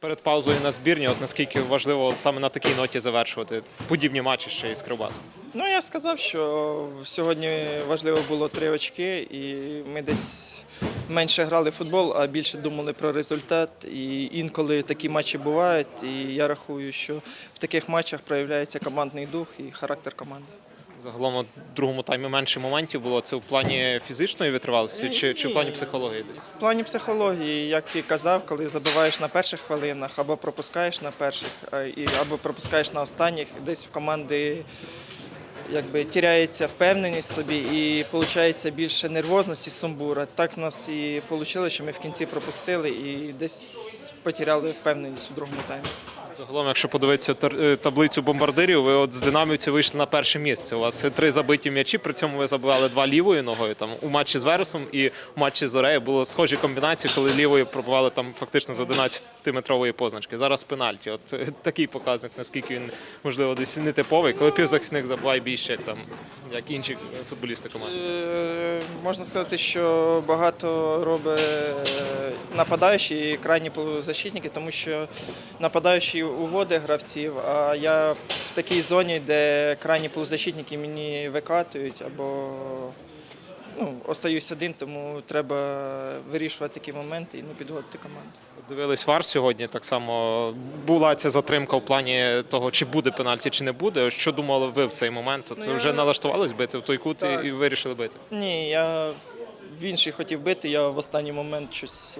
Перед паузою на збірні, от наскільки важливо от саме на такій ноті завершувати подібні матчі ще із Кривбасом? Ну, я сказав, що сьогодні важливо було три очки, і ми десь менше грали в футбол, а більше думали про результат. І інколи такі матчі бувають. І я рахую, що в таких матчах проявляється командний дух і характер команди. Загалом в другому таймі менше моментів було. Це в плані фізичної витривалості чи, чи в плані психології десь? В плані психології, як і казав, коли забиваєш на перших хвилинах або пропускаєш на перших, або пропускаєш на останніх, десь в команди якби тіряється впевненість в собі і виходить більше нервозності, сумбура. Так в нас і вийшло, що ми в кінці пропустили і десь потеряли впевненість в другому таймі. Загалом, якщо подивитися е, таблицю бомбардирів, ви от з динамівців вийшли на перше місце. У вас три забиті м'ячі, при цьому ви забивали два лівою ногою. Там у матчі з Вересом і у матчі з Орею було схожі комбінації, коли лівою пробували там фактично з 11-метрової позначки. Зараз пенальті. От е, такий показник, наскільки він можливо десь нетиповий, коли півзахисник забуває більше, там як інші футболісти команди. Е, Можна сказати, що багато робить е, нападаючі і крайні полузащитники, тому що нападаючий уводить гравців, а я в такій зоні, де крайні полузащитники мені викатують або ну, остаюсь один, тому треба вирішувати такі моменти і не підводити команду. Дивились вар сьогодні. Так само була ця затримка в плані того, чи буде пенальті, чи не буде. Що думали ви в цей момент? От Ну, вже налаштувались бити в той кут і- Так. і вирішили бити. Ні, я в інший хотів бити, я в останній момент щось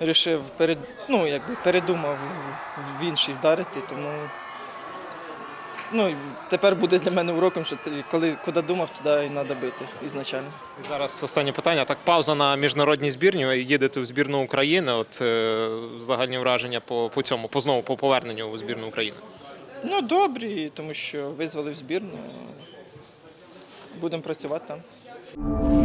вирішив перед, ну, якби передумав в інший вдарити, тому ну, тепер буде для мене уроком, що ти коли куди думав, туди і треба бити ізначально. І Зараз останнє питання. Так, пауза на міжнародній збірні. Їдете в збірну України. От е, загальні враження по, по цьому, по знову по поверненню у збірну України. Ну, добрі, тому що визвали в збірну. Будемо працювати там.